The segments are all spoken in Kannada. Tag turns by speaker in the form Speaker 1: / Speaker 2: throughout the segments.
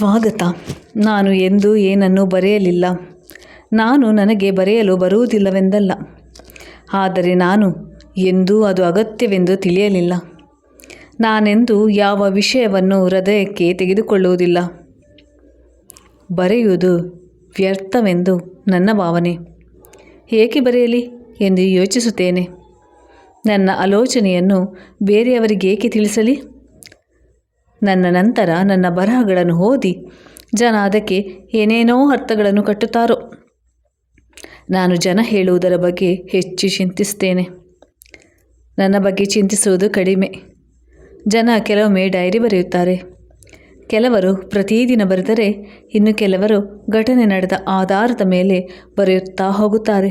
Speaker 1: ಸ್ವಾಗತ. ನಾನು ಎಂದೂ ಏನನ್ನು ಬರೆಯಲಿಲ್ಲ. ನಾನು ನನಗೆ ಬರೆಯಲು ಬರುವುದಿಲ್ಲವೆಂದಲ್ಲ. ಆದರೆ ನಾನು ಎಂದೂ ಅದು ಅಗತ್ಯವೆಂದು ತಿಳಿಯಲಿಲ್ಲ. ನಾನೆಂದು ಯಾವ ವಿಷಯವನ್ನು ಹೃದಯಕ್ಕೆ ತೆಗೆದುಕೊಳ್ಳುವುದಿಲ್ಲ. ಬರೆಯುವುದು ವ್ಯರ್ಥವೆಂದು ನನ್ನ ಭಾವನೆ. ಏಕೆ ಬರೆಯಲಿ ಎಂದು ಯೋಚಿಸುತ್ತೇನೆ. ನನ್ನ ಆಲೋಚನೆಯನ್ನು ಬೇರೆಯವರಿಗೆ ಏಕೆ ತಿಳಿಸಲಿ? ನನ್ನ ನಂತರ ನನ್ನ ಬರಹಗಳನ್ನು ಓದಿ ಜನ ಅದಕ್ಕೆ ಏನೇನೋ ಅರ್ಥಗಳನ್ನು ಕಟ್ಟುತ್ತಾರೋ. ನಾನು ಜನ ಹೇಳುವುದರ ಬಗ್ಗೆ ಹೆಚ್ಚು ಚಿಂತಿಸ್ತೇನೆ. ನನ್ನ ಬಗ್ಗೆ ಚಿಂತಿಸುವುದು ಕಡಿಮೆ. ಜನ ಕೆಲವೊಮ್ಮೆ ಡೈರಿ ಬರೆಯುತ್ತಾರೆ. ಕೆಲವರು ಪ್ರತಿದಿನ ಬರೆದರೆ ಇನ್ನು ಕೆಲವರು ಘಟನೆ ನಡೆದ ಆಧಾರದ ಮೇಲೆ ಬರೆಯುತ್ತಾ ಹೋಗುತ್ತಾರೆ.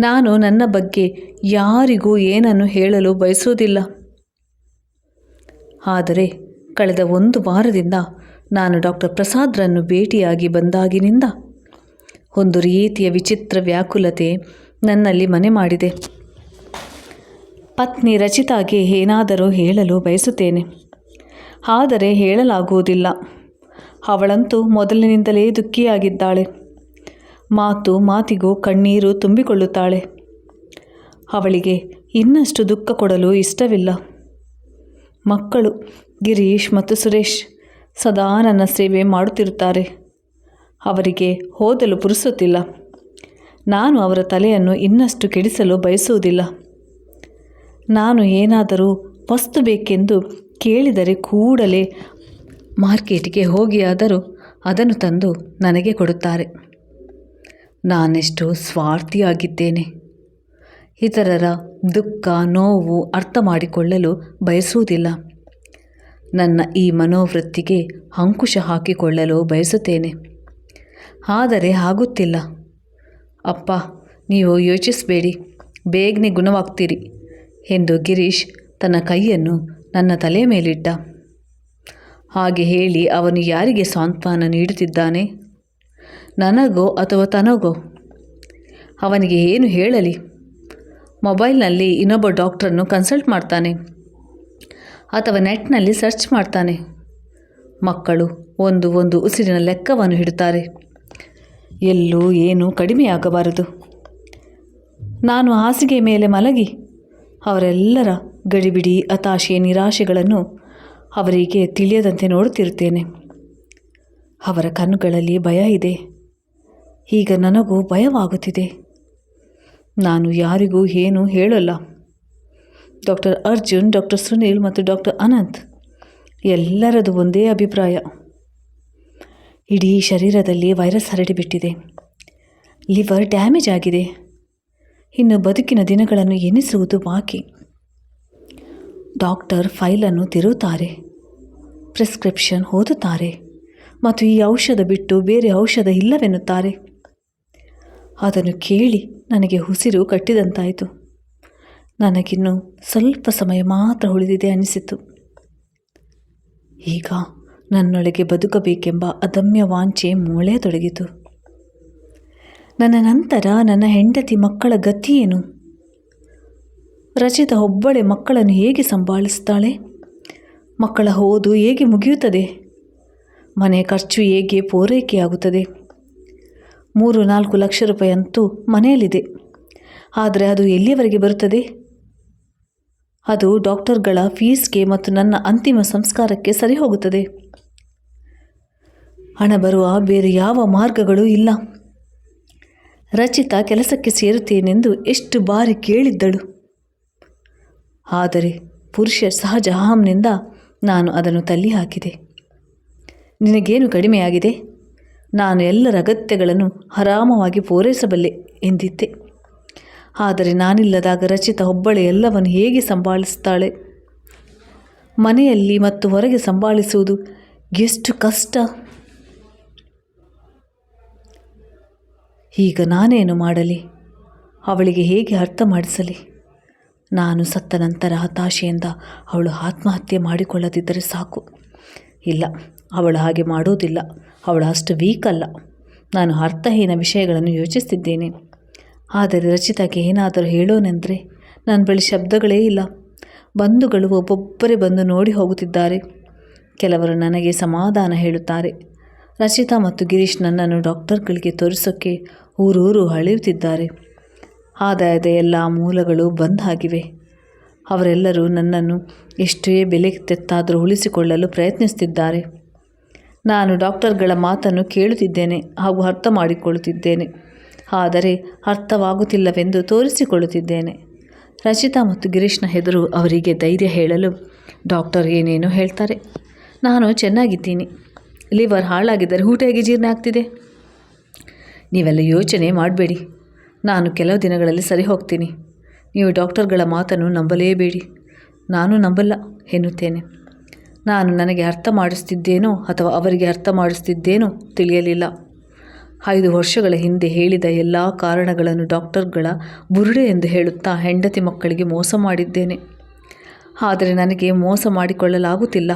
Speaker 1: ನಾನು ನನ್ನ ಬಗ್ಗೆ ಯಾರಿಗೂ ಏನನ್ನು ಹೇಳಲು ಬಯಸುವುದಿಲ್ಲ. ಆದರೆ ಕಳೆದ ಒಂದು ವಾರದಿಂದ ನಾನು ಡಾಕ್ಟರ್ ಪ್ರಸಾದ್ರನ್ನು ಭೇಟಿಯಾಗಿ ಬಂದಾಗಿನಿಂದ ಒಂದು ರೀತಿಯ ವಿಚಿತ್ರ ವ್ಯಾಕುಲತೆ ನನ್ನಲ್ಲಿ ಮನೆ ಮಾಡಿದೆ. ಪತ್ನಿ ರಚಿತಾಗೆ ಏನಾದರೂ ಹೇಳಲು ಬಯಸುತ್ತೇನೆ. ಆದರೆ ಹೇಳಲಾಗುವುದಿಲ್ಲ. ಅವಳಂತೂ ಮೊದಲಿನಿಂದಲೇ ದುಃಖಿಯಾಗಿದ್ದಾಳೆ. ಮಾತು ಮಾತಿಗೂ ಕಣ್ಣೀರು ತುಂಬಿಕೊಳ್ಳುತ್ತಾಳೆ. ಅವಳಿಗೆ ಇನ್ನಷ್ಟು ದುಃಖ ಕೊಡಲು ಇಷ್ಟವಿಲ್ಲ. ಮಕ್ಕಳು ಗಿರೀಶ್ ಮತ್ತು ಸುರೇಶ್ ಸದಾ ನನ್ನ ಸೇವೆ ಮಾಡುತ್ತಿರುತ್ತಾರೆ. ಅವರಿಗೆ ಓದಲು ಪುರುಸುತ್ತಿಲ್ಲ. ನಾನು ಅವರ ತಲೆಯನ್ನು ಇನ್ನಷ್ಟು ಕೆಡಿಸಲು ಬಯಸುವುದಿಲ್ಲ. ನಾನು ಏನಾದರೂ ವಸ್ತು ಬೇಕೆಂದು ಕೇಳಿದರೆ ಕೂಡಲೇ ಮಾರ್ಕೆಟಿಗೆ ಹೋಗಿಯಾದರೂ ಅದನ್ನು ತಂದು ನನಗೆ ಕೊಡುತ್ತಾರೆ. ನಾನೆಷ್ಟು ಸ್ವಾರ್ಥಿಯಾಗಿದ್ದೇನೆ. ಇತರರ ದುಃಖ, ನೋವು ಅರ್ಥ ಮಾಡಿಕೊಳ್ಳಲು ಬಯಸುವುದಿಲ್ಲ. ನನ್ನ ಈ ಮನೋವೃತ್ತಿಗೆ ಅಂಕುಶ ಹಾಕಿಕೊಳ್ಳಲು ಬಯಸುತ್ತೇನೆ. ಆದರೆ ಆಗುತ್ತಿಲ್ಲ. ಅಪ್ಪ, ನೀವು ಯೋಚಿಸಬೇಡಿ. ಬೇಗನೆ ಗುಣವಾಗ್ತೀರಿ ಎಂದು ಗಿರೀಶ್ ತನ್ನ ಕೈಯನ್ನು ನನ್ನ ತಲೆ ಮೇಲಿಟ್ಟ. ಹಾಗೆ ಹೇಳಿ ಅವನು ಯಾರಿಗೆ ಸಾಂತ್ವನ ನೀಡುತ್ತಿದ್ದಾನೆ? ನನಗೋ ಅಥವಾ ತನಗೋ? ಅವನಿಗೆ ಏನು ಹೇಳಲಿ? ಮೊಬೈಲ್ನಲ್ಲಿ ಇನ್ನೊಬ್ಬ ಡಾಕ್ಟ್ರನ್ನು ಕನ್ಸಲ್ಟ್ ಮಾಡ್ತಾನೆ. ಅಥವಾ ನೆಟ್ನಲ್ಲಿ ಸರ್ಚ್ ಮಾಡ್ತಾನೆ. ಮಕ್ಕಳು ಒಂದು ಒಂದು ಉಸಿರಿನ ಲೆಕ್ಕವನ್ನು ಹಿಡುತ್ತಾರೆ. ಎಲ್ಲೂ ಏನೂ ಕಡಿಮೆಯಾಗಬಾರದು. ನಾನು ಹಾಸಿಗೆ ಮೇಲೆ ಮಲಗಿ ಅವರೆಲ್ಲರ ಗಡಿಬಿಡಿ, ಹತಾಶೆ, ನಿರಾಶೆಗಳನ್ನು ಅವರಿಗೆ ತಿಳಿಯದಂತೆ ನೋಡುತ್ತಿರುತ್ತೇನೆ. ಅವರ ಕಣ್ಣುಗಳಲ್ಲಿ ಭಯ ಇದೆ. ಈಗ ನನಗೂ ಭಯವಾಗುತ್ತಿದೆ. ನಾನು ಯಾರಿಗೂ ಏನೂ ಹೇಳಲ್ಲ. ಡಾಕ್ಟರ್ ಅರ್ಜುನ್, ಡಾಕ್ಟರ್ ಸುನೀಲ್ ಮತ್ತು ಡಾಕ್ಟರ್ ಅನಂತ್, ಎಲ್ಲರದು ಒಂದೇ ಅಭಿಪ್ರಾಯ. ಇಡೀ ಶರೀರದಲ್ಲಿ ವೈರಸ್ ಹರಡಿಬಿಟ್ಟಿದೆ ಲಿವರ್ ಡ್ಯಾಮೇಜ್ ಆಗಿದೆ. ಇನ್ನು ಬದುಕಿನ ದಿನಗಳನ್ನು ಎನಿಸುವುದು ಬಾಕಿ. ಡಾಕ್ಟರ್ ಫೈಲನ್ನು ತಿರುತ್ತಾರೆ. ಪ್ರಿಸ್ಕ್ರಿಪ್ಷನ್ ಓದುತ್ತಾರೆ. ಮತ್ತು ಈ ಔಷಧ ಬಿಟ್ಟು ಬೇರೆ ಔಷಧ ಇಲ್ಲವೆನ್ನುತ್ತಾರೆ. ಅದನ್ನು ಕೇಳಿ ನನಗೆ ಉಸಿರು ಕಟ್ಟಿದಂತಾಯಿತು. ನನಗಿನ್ನು ಸ್ವಲ್ಪ ಸಮಯ ಮಾತ್ರ ಉಳಿದಿದೆ ಅನಿಸಿತು. ಈಗ ನನ್ನೊಳಗೆ ಬದುಕಬೇಕೆಂಬ ಅದಮ್ಯ ವಾಂಚೆ ಮೂಳೆ ತೊಡಗಿತು ನನ್ನ ನಂತರ ನನ್ನ ಹೆಂಡತಿ ಮಕ್ಕಳ ಗತಿ ಏನು? ರಚಿತ ಒಬ್ಬಳೆ ಮಕ್ಕಳನ್ನು ಹೇಗೆ ಸಂಭಾಳಿಸ್ತಾಳೆ? ಮಕ್ಕಳ ಓದು ಹೇಗೆ ಮುಗಿಯುತ್ತದೆ? ಮನೆ ಖರ್ಚು ಹೇಗೆ ಪೂರೈಕೆಯಾಗುತ್ತದೆ? ಮೂರು ನಾಲ್ಕು ಲಕ್ಷ ರೂಪಾಯಿ ಅಂತೂ ಮನೆಯಲ್ಲಿದೆ. ಆದರೆ ಅದು ಎಲ್ಲಿಯವರೆಗೆ ಬರುತ್ತದೆ? ಅದು ಡಾಕ್ಟರ್ಗಳ ಫೀಸ್ಗೆ ಮತ್ತು ನನ್ನ ಅಂತಿಮ ಸಂಸ್ಕಾರಕ್ಕೆ ಸರಿ ಹೋಗುತ್ತದೆ ಹಣ ಬರುವ ಬೇರೆ ಯಾವ ಮಾರ್ಗಗಳೂ ಇಲ್ಲ. ರಚಿತಾ ಕೆಲಸಕ್ಕೆ ಸೇರುತ್ತೇನೆಂದು ಎಷ್ಟು ಬಾರಿ ಕೇಳಿದ್ದಳು. ಆದರೆ ಪುರುಷ ಸಹಜ ಅಹಂನಿಂದ ನಾನು ಅದನ್ನು ತಳ್ಳಿ ಹಾಕಿದೆ ನಿನಗೇನು ಕಡಿಮೆಯಾಗಿದೆ? ನಾನು ಎಲ್ಲರ ಅಗತ್ಯಗಳನ್ನು ಆರಾಮವಾಗಿ ಪೂರೈಸಬಲ್ಲೆ ಎಂದಿದ್ದೆ. ಆದರೆ ನಾನಿಲ್ಲದಾಗ ರಚಿತ ಒಬ್ಬಳೆ ಎಲ್ಲವನ್ನು ಹೇಗೆ ಸಂಭಾಳಿಸುತ್ತಾಳೆ ಮನೆಯಲ್ಲಿ ಮತ್ತು ಹೊರಗೆ ಸಂಭಾಳಿಸುವುದು ಎಷ್ಟು ಕಷ್ಟ. ಈಗ ನಾನೇನು ಮಾಡಲಿ? ಅವಳಿಗೆ ಹೇಗೆ ಅರ್ಥ ಮಾಡಿಸಲಿ? ನಾನು ಸತ್ತ ನಂತರ ಹತಾಶೆಯಿಂದ ಅವಳು ಆತ್ಮಹತ್ಯೆ ಮಾಡಿಕೊಳ್ಳದಿದ್ದರೆ ಸಾಕು. ಇಲ್ಲ, ಅವಳು ಹಾಗೆ ಮಾಡುವುದಿಲ್ಲ ಅವಳು ಅಷ್ಟು ವೀಕ್ ಅಲ್ಲ. ನಾನು ಅರ್ಥಹೀನ ವಿಷಯಗಳನ್ನು ಯೋಚಿಸ್ತಿದ್ದೇನೆ. ಆದರೆ ರಚಿತಾಗೆ ಏನಾದರೂ ಹೇಳೋನೆಂದರೆ ನನ್ನ ಬಳಿ ಶಬ್ದಗಳೇ ಇಲ್ಲ. ಬಂಧುಗಳು ಒಬ್ಬೊಬ್ಬರೇ ಬಂದು ನೋಡಿ ಹೋಗುತ್ತಿದ್ದಾರೆ. ಕೆಲವರು ನನಗೆ ಸಮಾಧಾನ ಹೇಳುತ್ತಾರೆ. ರಚಿತಾ ಮತ್ತು ಗಿರೀಶ್ ನನ್ನನ್ನು ಡಾಕ್ಟರ್ಗಳಿಗೆ ತೋರಿಸೋಕ್ಕೆ ಊರೂರು ಅಳೆಯುತ್ತಿದ್ದಾರೆ. ಆದಾಯದ ಎಲ್ಲ ಮೂಲಗಳು ಬಂದ್ ಆಗಿವೆ. ಅವರೆಲ್ಲರೂ ನನ್ನನ್ನು ಎಷ್ಟೇ ಬೆಲೆ ತೆತ್ತಾದರೂ ಉಳಿಸಿಕೊಳ್ಳಲು ಪ್ರಯತ್ನಿಸುತ್ತಿದ್ದಾರೆ. ನಾನು ಡಾಕ್ಟರ್ಗಳ ಮಾತನ್ನು ಕೇಳುತ್ತಿದ್ದೇನೆ ಹಾಗೂ ಅರ್ಥ ಮಾಡಿಕೊಳ್ಳುತ್ತಿದ್ದೇನೆ. ಆದರೆ ಅರ್ಥವಾಗುತ್ತಿಲ್ಲವೆಂದು ತೋರಿಸಿಕೊಳ್ಳುತ್ತಿದ್ದೇನೆ. ರಚಿತಾ ಮತ್ತು ಗಿರೀಶ್ನ ಹೆದರು ಅವರಿಗೆ ಧೈರ್ಯ ಹೇಳಲು ಡಾಕ್ಟರ್ ಏನೇನೋ ಹೇಳ್ತಾರೆ. ನಾನು ಚೆನ್ನಾಗಿದ್ದೀನಿ. ಲಿವರ್ ಹಾಳಾಗಿದ್ದರೆ ಊಟ ಹೇಗೆ ಜೀರ್ಣ ಆಗ್ತಿದೆ? ನೀವೆಲ್ಲ ಯೋಚನೆ ಮಾಡಬೇಡಿ. ನಾನು ಕೆಲವು ದಿನಗಳಲ್ಲಿ ಸರಿ ಹೋಗ್ತೀನಿ. ನೀವು ಡಾಕ್ಟರ್ಗಳ ಮಾತನ್ನು ನಂಬಲೇಬೇಡಿ. ನಾನು ನಂಬಲ್ಲ ಎನ್ನುತ್ತೇನೆ. ನಾನು ನನಗೆ ಅರ್ಥ ಮಾಡಿಸ್ತಿದ್ದೇನೋ ಅಥವಾ ಅವರಿಗೆ ಅರ್ಥ ಮಾಡಿಸ್ತಿದ್ದೇನೋ ತಿಳಿಯಲಿಲ್ಲ. ಐದು ವರ್ಷಗಳ ಹಿಂದೆ ಹೇಳಿದ ಎಲ್ಲ ಕಾರಣಗಳನ್ನು ಡಾಕ್ಟರ್ಗಳ ಬುರುಡೆ ಎಂದು ಹೇಳುತ್ತಾ ಹೆಂಡತಿ ಮಕ್ಕಳಿಗೆ ಮೋಸ ಮಾಡಿದ್ದೇನೆ. ಆದರೆ ನನಗೆ ಮೋಸ ಮಾಡಿಕೊಳ್ಳಲಾಗುತ್ತಿಲ್ಲ.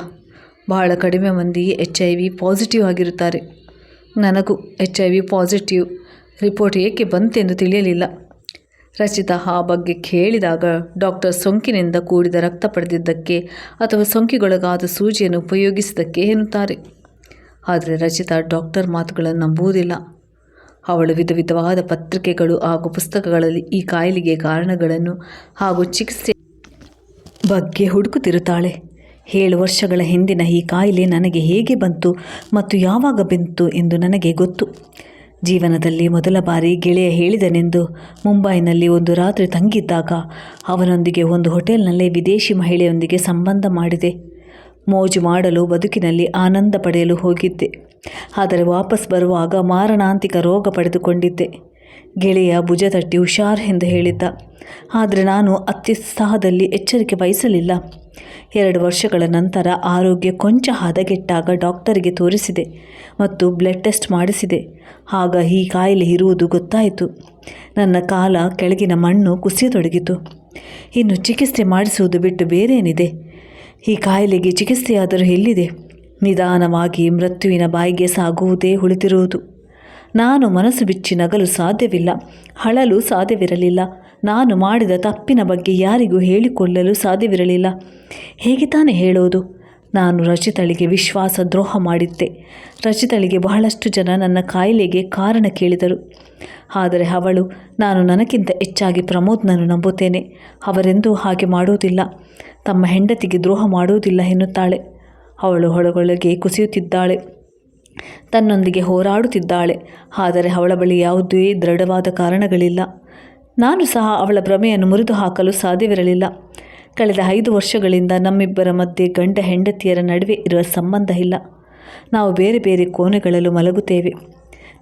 Speaker 1: ಬಹಳ ಕಡಿಮೆ ಮಂದಿ ಎಚ್ ಐ ವಿ ಪಾಸಿಟಿವ್ ಆಗಿರುತ್ತಾರೆ. ನನಗೂ H I V positive report ಏಕೆ ಬಂತೆಂದು ತಿಳಿಯಲಿಲ್ಲ. ರಚಿತಾ ಆ ಬಗ್ಗೆ ಕೇಳಿದಾಗ ಡಾಕ್ಟರ್ ಸೋಂಕಿನಿಂದ ಕೂಡಿದ ರಕ್ತ ಪಡೆದಿದ್ದಕ್ಕೆ ಅಥವಾ ಸೋಂಕಿಗೊಳಗಾದ ಸೂಜಿಯನ್ನು ಉಪಯೋಗಿಸಿದ್ದಕ್ಕೆ ಎನ್ನುತ್ತಾರೆ. ಆದರೆ ರಚಿತಾ ಡಾಕ್ಟರ್ ಮಾತುಗಳನ್ನು ನಂಬುವುದಿಲ್ಲ. ಅವಳು ವಿಧ ವಿಧವಾದ ಪತ್ರಿಕೆಗಳು ಹಾಗೂ ಪುಸ್ತಕಗಳಲ್ಲಿ ಈ ಕಾಯಿಲೆಗೆ ಕಾರಣಗಳನ್ನು ಹಾಗೂ ಚಿಕಿತ್ಸೆ ಬಗ್ಗೆ ಹುಡುಕುತ್ತಿರುತ್ತಾಳೆ. ಏಳು ವರ್ಷಗಳ ಹಿಂದಿನ ಈ ಕಾಯಿಲೆ ನನಗೆ ಹೇಗೆ ಬಂತು ಮತ್ತು ಯಾವಾಗ ಬಂತು ಎಂದು ನನಗೆ ಗೊತ್ತು. ಜೀವನದಲ್ಲಿ ಮೊದಲ ಬಾರಿ ಗೆಳೆಯ ಹೇಳಿದನೆಂದು ಮುಂಬೈನಲ್ಲಿ ಒಂದು ರಾತ್ರಿ ತಂಗಿದ್ದಾಗ ಅವನೊಂದಿಗೆ ಒಂದು ಹೋಟೆಲ್ನಲ್ಲಿ ವಿದೇಶಿ ಮಹಿಳೆಯೊಂದಿಗೆ ಸಂಬಂಧ ಮಾಡಿದೆ. ಮೋಜು ಮಾಡಲು ಬದುಕಿನಲ್ಲಿ ಆನಂದ ಪಡೆಯಲು ಹೋಗಿದ್ದೆ. ಆದರೆ ವಾಪಸ್ ಬರುವಾಗ ಮಾರಣಾಂತಿಕ ರೋಗ ಪಡೆದುಕೊಂಡಿದ್ದೆ. ಗೆಳೆಯ ಭುಜ ತಟ್ಟಿ ಹುಷಾರ್ ಎಂದು ಹೇಳಿದ್ದ. ಆದರೆ ನಾನು ಅತ್ಯುತ್ಸಾಹದಲ್ಲಿ ಎಚ್ಚರಿಕೆ ವಹಿಸಲಿಲ್ಲ. ಎರಡು ವರ್ಷಗಳ ನಂತರ ಆರೋಗ್ಯ ಕೊಂಚ ಹದಗೆಟ್ಟಾಗ ಡಾಕ್ಟರಿಗೆ ತೋರಿಸಿದೆ ಮತ್ತು ಬ್ಲಡ್ ಟೆಸ್ಟ್ ಮಾಡಿಸಿದೆ. ಆಗ ಈ ಕಾಯಿಲೆ ಇರುವುದು ಗೊತ್ತಾಯಿತು. ನನ್ನ ಕಾಲ ಕೆಳಗಿನ ಮಣ್ಣು ಕುಸಿಯತೊಡಗಿತು. ಇನ್ನು ಚಿಕಿತ್ಸೆ ಮಾಡಿಸುವುದು ಬಿಟ್ಟು ಬೇರೇನಿದೆ? ಈ ಕಾಯಿಲೆಗೆ ಚಿಕಿತ್ಸೆಯಾದರೂ ಎಲ್ಲಿದೆ? ನಿಧಾನವಾಗಿ ಮೃತ್ಯುವಿನ ಬಾಯಿಗೆ ಸಾಗುವುದೇ ಉಳಿದಿರುವುದು. ನಾನು ಮನಸ್ಸು ಬಿಚ್ಚಿ ನಗಲು ಸಾಧ್ಯವಿಲ್ಲ. ಅಳಲು ಸಾಧ್ಯವಿರಲಿಲ್ಲ. ನಾನು ಮಾಡಿದ ತಪ್ಪಿನ ಬಗ್ಗೆ ಯಾರಿಗೂ ಹೇಳಿಕೊಳ್ಳಲು ಸಾಧ್ಯವಿರಲಿಲ್ಲ. ಹೇಗೆ ತಾನೇ ಹೇಳೋದು? ನಾನು ರಚಿತಳಿಗೆ ವಿಶ್ವಾಸ ದ್ರೋಹ ಮಾಡಿದ್ದೆ. ರಚಿತಳಿಗೆ ಬಹಳಷ್ಟು ಜನ ನನ್ನ ಕಾಯಿಲೆಗೆ ಕಾರಣ ಕೇಳಿದರು. ಆದರೆ ಅವಳು, ನಾನು ನನಗಿಂತ ಹೆಚ್ಚಾಗಿ ಪ್ರಮೋದ್ನನ್ನು ನಂಬುತ್ತೇನೆ. ಅವರೆಂದೂ ಹಾಗೆ ಮಾಡುವುದಿಲ್ಲ ತಮ್ಮ ಹೆಂಡತಿಗೆ ದ್ರೋಹ ಮಾಡುವುದಿಲ್ಲ ಎನ್ನುತ್ತಾಳೆ. ಅವಳು ಹೊಳಗೊಳಗೆ ಕುಸಿಯುತ್ತಿದ್ದಾಳೆ. ತನ್ನೊಂದಿಗೆ ಹೋರಾಡುತ್ತಿದ್ದಾಳೆ. ಆದರೆ ಅವಳ ಬಳಿ ಯಾವುದೇ ದೃಢವಾದ ಕಾರಣಗಳಿಲ್ಲ. ನಾನು ಸಹ ಅವಳ ಭ್ರಮೆಯನ್ನು ಮುರಿದು ಹಾಕಲು ಸಾಧ್ಯವಿರಲಿಲ್ಲ. ಕಳೆದ ಐದು ವರ್ಷಗಳಿಂದ ನಮ್ಮಿಬ್ಬರ ಮಧ್ಯೆ ಗಂಡ ಹೆಂಡತಿಯರ ನಡುವೆ ಇರುವ ಸಂಬಂಧ ಇಲ್ಲ. ನಾವು ಬೇರೆ ಬೇರೆ ಕೋಣೆಗಳಲ್ಲೂ ಮಲಗುತ್ತೇವೆ.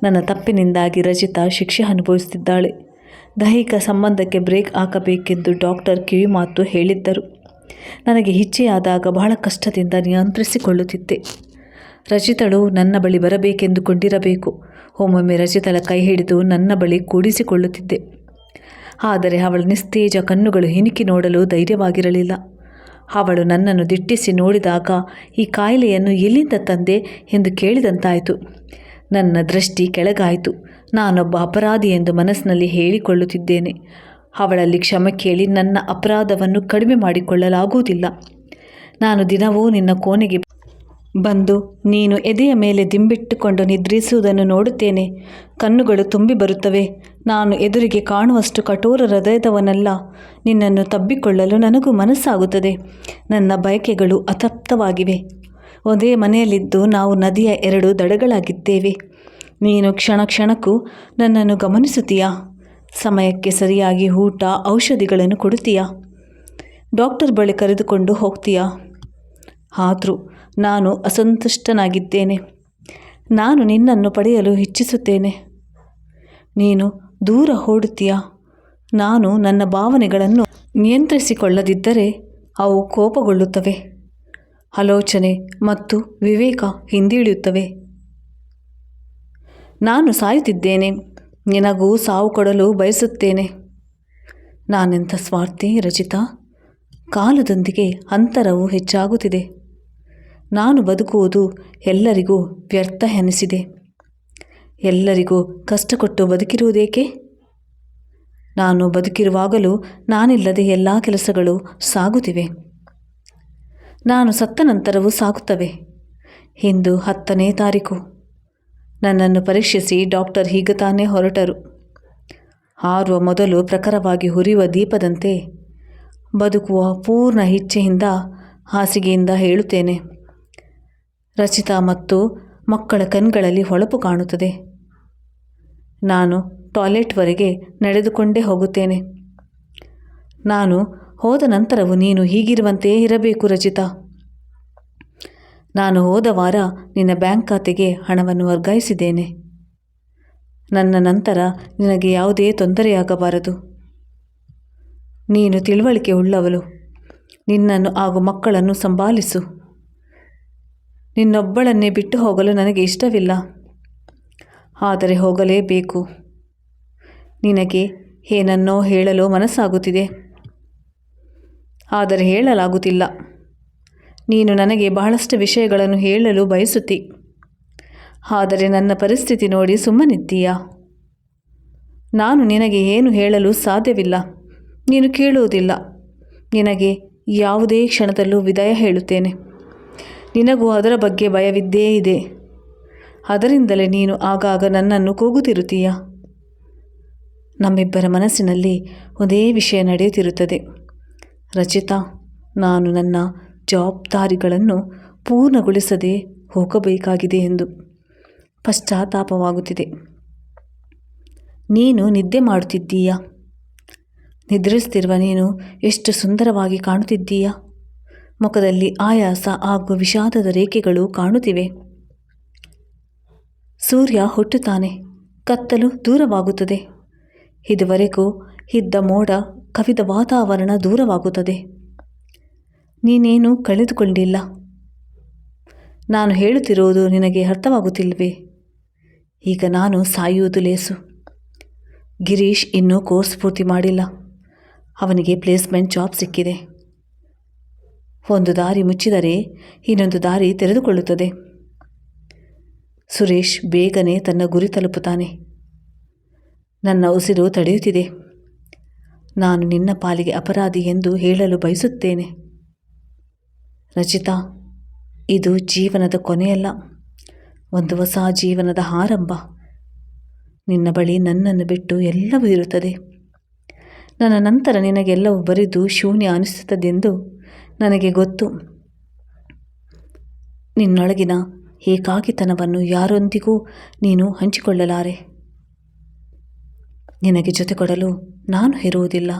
Speaker 1: ನನ್ನ ತಪ್ಪಿನಿಂದಾಗಿ ರಜಿತಾ ಶಿಕ್ಷೆ ಅನುಭವಿಸುತ್ತಿದ್ದಾಳೆ. ದೈಹಿಕ ಸಂಬಂಧಕ್ಕೆ ಬ್ರೇಕ್ ಹಾಕಬೇಕೆಂದು ಡಾಕ್ಟರ್ ಕಿವಿಮಾತು ಹೇಳಿದ್ದರು. ನನಗೆ ಇಚ್ಛೆಯಾದಾಗ ಬಹಳ ಕಷ್ಟದಿಂದ ನಿಯಂತ್ರಿಸಿಕೊಳ್ಳುತ್ತಿದ್ದೆ. ರಚಿತಳು ನನ್ನ ಬಳಿ ಬರಬೇಕೆಂದುಕೊಂಡಿರಬೇಕು. ಒಮ್ಮೊಮ್ಮೆ ರಚಿತಳ ಕೈ ಹಿಡಿದು ನನ್ನ ಬಳಿ ಕೂಡಿಸಿಕೊಳ್ಳುತ್ತಿದ್ದೆ. ಆದರೆ ಅವಳ ನಿಸ್ತೇಜ ಕಣ್ಣುಗಳು ಹಿನಿಕಿ ನೋಡಲು ಧೈರ್ಯವಾಗಿರಲಿಲ್ಲ. ಅವಳು ನನ್ನನ್ನು ದಿಟ್ಟಿಸಿ ನೋಡಿದಾಗ ಈ ಕಾಯಿಲೆಯನ್ನು ಎಲ್ಲಿಂದ ತಂದೆ ಎಂದು ಕೇಳಿದಂತಾಯಿತು. ನನ್ನ ದೃಷ್ಟಿ ಕೆಳಗಾಯಿತು. ನಾನೊಬ್ಬ ಅಪರಾಧಿ ಎಂದು ಮನಸ್ಸಿನಲ್ಲಿ ಹೇಳಿಕೊಳ್ಳುತ್ತಿದ್ದೇನೆ. ಅವಳಲ್ಲಿ ಕ್ಷಮೆ ಕೇಳಿ ನನ್ನ ಅಪರಾಧವನ್ನು ಕಡಿಮೆ ಮಾಡಿಕೊಳ್ಳಲಾಗುವುದಿಲ್ಲ. ನಾನು ದಿನವೂ ನಿನ್ನ ಕೋಣೆಗೆ ಬಂದು ನೀನು ಎದೆಯ ಮೇಲೆ ದಿಂಬಿಟ್ಟುಕೊಂಡು ನಿದ್ರಿಸುವುದನ್ನು ನೋಡುತ್ತೇನೆ. ಕಣ್ಣುಗಳು ತುಂಬಿ ಬರುತ್ತವೆ. ನಾನು ಎದುರಿಗೆ ಕಾಣುವಷ್ಟು ಕಠೋರ ಹೃದಯದವನಲ್ಲ. ನಿನ್ನನ್ನು ತಬ್ಬಿಕೊಳ್ಳಲು ನನಗೂ ಮನಸ್ಸಾಗುತ್ತದೆ. ನನ್ನ ಬಯಕೆಗಳು ಅತಪ್ತವಾಗಿವೆ. ಒಂದೇ ಮನೆಯಲ್ಲಿದ್ದು ನಾವು ನದಿಯ ಎರಡು ದಡಗಳಾಗಿದ್ದೇವೆ. ನೀನು ಕ್ಷಣ ಕ್ಷಣಕ್ಕೂ ನನ್ನನ್ನು ಗಮನಿಸುತ್ತೀಯಾ? ಸಮಯಕ್ಕೆ ಸರಿಯಾಗಿ ಊಟ ಔಷಧಿಗಳನ್ನು ಕೊಡುತ್ತೀಯಾ? ಡಾಕ್ಟರ್ ಬಳಿ ಕರೆದುಕೊಂಡು ಹೋಗ್ತೀಯಾ? ಆದರೂ ನಾನು ಅಸಂತುಷ್ಟನಾಗಿದ್ದೇನೆ. ನಾನು ನಿನ್ನನ್ನು ಪಡೆಯಲು ಇಚ್ಛಿಸುತ್ತೇನೆ. ನೀನು ದೂರ ಓಡುತ್ತೀಯ ನಾನು ನನ್ನ ಭಾವನೆಗಳನ್ನು ನಿಯಂತ್ರಿಸಿಕೊಳ್ಳದಿದ್ದರೆ ಅವು ಕೋಪಗೊಳ್ಳುತ್ತವೆ. ಆಲೋಚನೆ ಮತ್ತು ವಿವೇಕ ಹಿಂದಿಳಿಯುತ್ತವೆ. ನಾನು ಸಾಯುತ್ತಿದ್ದೇನೆ. ನಿನಗೂ ಸಾವು ಕೊಡಲು ಬಯಸುತ್ತೇನೆ. ನಾನೆಂಥ ಸ್ವಾರ್ಥಿ ರಚಿತ? ಕಾಲದೊಂದಿಗೆ ಅಂತರವು ಹೆಚ್ಚಾಗುತ್ತಿದೆ. ನಾನು ಬದುಕುವುದು ಎಲ್ಲರಿಗೂ ವ್ಯರ್ಥ ಎನಿಸಿದೆ. ಎಲ್ಲರಿಗೂ ಕಷ್ಟಕೊಟ್ಟು ಬದುಕಿರುವುದೇಕೆ? ನಾನು ಬದುಕಿರುವಾಗಲೂ ನಾನಿಲ್ಲದೆ ಎಲ್ಲ ಕೆಲಸಗಳು ಸಾಗುತ್ತಿವೆ. ನಾನು ಸತ್ತ ನಂತರವೂ ಸಾಗುತ್ತವೆ. ಇಂದು ಹತ್ತನೇ ತಾರೀಕು. ನನ್ನನ್ನು ಪರೀಕ್ಷಿಸಿ ಡಾಕ್ಟರ್ ಹೀಗೆ ತಾನೇ ಹೊರಟರು. ಹಾರುವ ಮೊದಲು ಪ್ರಖರವಾಗಿ ಹುರಿಯುವ ದೀಪದಂತೆ ಬದುಕುವ ಪೂರ್ಣ ಇಚ್ಛೆಯಿಂದ ಹಾಸಿಗೆಯಿಂದ ಹೇಳುತ್ತೇನೆ. ರಚಿತಾ ಮತ್ತು ಮಕ್ಕಳ ಕಣ್ಗಳಲ್ಲಿ ಹೊಳಪು ಕಾಣುತ್ತದೆ. ನಾನು ಟಾಯ್ಲೆಟ್ವರೆಗೆ ನಡೆದುಕೊಂಡೇ ಹೋಗುತ್ತೇನೆ. ನಾನು ಹೋದ ನಂತರವೂ ನೀನು ಹೀಗಿರುವಂತೆಯೇ ಇರಬೇಕು, ರಚಿತಾ. ನಾನು ಹೋದ ವಾರ ನಿನ್ನ ಬ್ಯಾಂಕ್ ಖಾತೆಗೆ ಹಣವನ್ನು ವರ್ಗಾಯಿಸಿದ್ದೇನೆ. ನನ್ನ ನಂತರ ನಿನಗೆ ಯಾವುದೇ ತೊಂದರೆಯಾಗಬಾರದು. ನೀನು ತಿಳುವಳಿಕೆ ಉಳ್ಳವಳು. ನಿನ್ನನ್ನು ಹಾಗೂ ಮಕ್ಕಳನ್ನು ಸಂಭಾಲಿಸು. ನಿನ್ನೊಬ್ಬಳನ್ನೇ ಬಿಟ್ಟು ಹೋಗಲು ನನಗೆ ಇಷ್ಟವಿಲ್ಲ. ಆದರೆ ಹೋಗಲೇಬೇಕು. ನಿನಗೆ ಏನನ್ನೋ ಹೇಳಲು ಮನಸ್ಸಾಗುತ್ತಿದೆ. ಆದರೆ ಹೇಳಲಾಗುತ್ತಿಲ್ಲ. ನೀನು ನನಗೆ ಬಹಳಷ್ಟು ವಿಷಯಗಳನ್ನು ಹೇಳಲು ಬಯಸುತ್ತಿ. ಆದರೆ ನನ್ನ ಪರಿಸ್ಥಿತಿ ನೋಡಿ ಸುಮ್ಮನಿದ್ದೀಯಾ? ನಾನು ನಿನಗೆ ಏನು ಹೇಳಲು ಸಾಧ್ಯವಿಲ್ಲ. ನೀನು ಕೇಳುವುದಿಲ್ಲ. ನಿನಗೆ ಯಾವುದೇ ಕ್ಷಣದಲ್ಲೂ ವಿದಾಯ ಹೇಳುತ್ತೇನೆ. ನಿನಗೂ ಅದರ ಬಗ್ಗೆ ಭಯವಿದ್ದೇ ಇದೆ. ಅದರಿಂದಲೇ ನೀನು ಆಗಾಗ ನನ್ನನ್ನು ಕೂಗುತ್ತಿರುತ್ತೀಯ? ನಮ್ಮಿಬ್ಬರ ಮನಸ್ಸಿನಲ್ಲಿ ಒಂದೇ ವಿಷಯ ನಡೆಯುತ್ತಿರುತ್ತದೆ. ರಚಿತಾ, ನಾನು ನನ್ನ ಜವಾಬ್ದಾರಿಗಳನ್ನು ಪೂರ್ಣಗೊಳಿಸದೆ ಹೋಗಬೇಕಾಗಿದೆ ಎಂದು ಪಶ್ಚಾತ್ತಾಪವಾಗುತ್ತಿದೆ. ನೀನು ನಿದ್ದೆ ಮಾಡುತ್ತಿದ್ದೀಯಾ? ನಿದ್ರಿಸುತ್ತಿರುವ ನೀನು ಎಷ್ಟು ಸುಂದರವಾಗಿ ಕಾಣುತ್ತಿದ್ದೀಯಾ? ಮುಖದಲ್ಲಿ ಆಯಾಸ ಹಾಗೂ ವಿಷಾದದ ರೇಖೆಗಳು ಕಾಣುತ್ತಿವೆ. ಸೂರ್ಯ ಹುಟ್ಟುತ್ತಾನೆ, ಕತ್ತಲು ದೂರವಾಗುತ್ತದೆ. ಇದುವರೆಗೂ ಇದ್ದ ಮೋಡ ಕವಿದ ವಾತಾವರಣ ದೂರವಾಗುತ್ತದೆ. ನೀನೇನು ಕಳೆದುಕೊಂಡಿಲ್ಲ. ನಾನು ಹೇಳುತ್ತಿರುವುದು ನಿನಗೆ ಅರ್ಥವಾಗುತ್ತಿಲ್ವೇ ಈಗ ನಾನು ಸಾಯುವುದು ಲೇಸು. ಗಿರೀಶ್ ಇನ್ನೂ ಕೋರ್ಸ್ ಪೂರ್ತಿ ಮಾಡಿಲ್ಲ. ಅವನಿಗೆ ಪ್ಲೇಸ್ಮೆಂಟ್ ಜಾಬ್ ಸಿಕ್ಕಿದೆ. ಒಂದು ದಾರಿ ಮುಚ್ಚಿದರೆ ಇನ್ನೊಂದು ದಾರಿ ತೆರೆದುಕೊಳ್ಳುತ್ತದೆ. ಸುರೇಶ್ ಬೇಗನೆ ತನ್ನ ಗುರಿ ತಲುಪುತ್ತಾನೆ. ನನ್ನ ಉಸಿರು ತಡೆಯುತ್ತಿದೆ. ನಾನು ನಿನ್ನ ಪಾಲಿಗೆ ಅಪರಾಧಿ ಎಂದು ಹೇಳಲು ಬಯಸುತ್ತೇನೆ. ರಚಿತಾ, ಇದು ಜೀವನದ ಕೊನೆಯಲ್ಲ. ಒಂದು ಹೊಸ ಜೀವನದ ಆರಂಭ. ನಿನ್ನ ಬಳಿ ನನ್ನನ್ನು ಬಿಟ್ಟು ಎಲ್ಲವೂ ಇರುತ್ತದೆ. ನನ್ನ ನಂತರ ನಿನಗೆಲ್ಲವೂ ಬರಿದು ಶೂನ್ಯ ಅನಿಸುತ್ತದೆಂದು ನನಗೆ ಗೊತ್ತು. ನಿನ್ನೊಳಗಿನ ಏಕಾಕಿತನವನ್ನು ಯಾರೊಂದಿಗೂ ನೀನು ಹಂಚಿಕೊಳ್ಳಲಾರೆ. ನಿನಗೆ ಜೊತೆ ಕೊಡಲು ನಾನು ಇರುವುದಿಲ್ಲ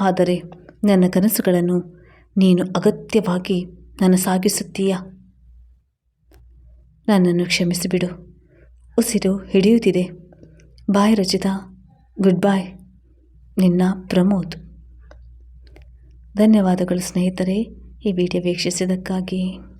Speaker 1: ಆದರೆ ನನ್ನ ಕನಸುಗಳನ್ನು ನೀನು ಅಗತ್ಯವಾಗಿ ನನ್ನ ಸಾಗಿಸುತ್ತೀಯ ನನ್ನನ್ನು ಕ್ಷಮಿಸಿಬಿಡು. ಉಸಿರು ಹಿಡಿಯುತ್ತಿದೆ. ಬಾಯ್ ರಚಿತ, ಗುಡ್ ಬಾಯ್. ನಿನ್ನ ಪ್ರಮೋದ್. ಧನ್ಯವಾದಗಳು ಸ್ನೇಹಿತರೆ ಈ ವಿಡಿಯೋ ವೀಕ್ಷಿಸಿದ್ದಕ್ಕಾಗಿ.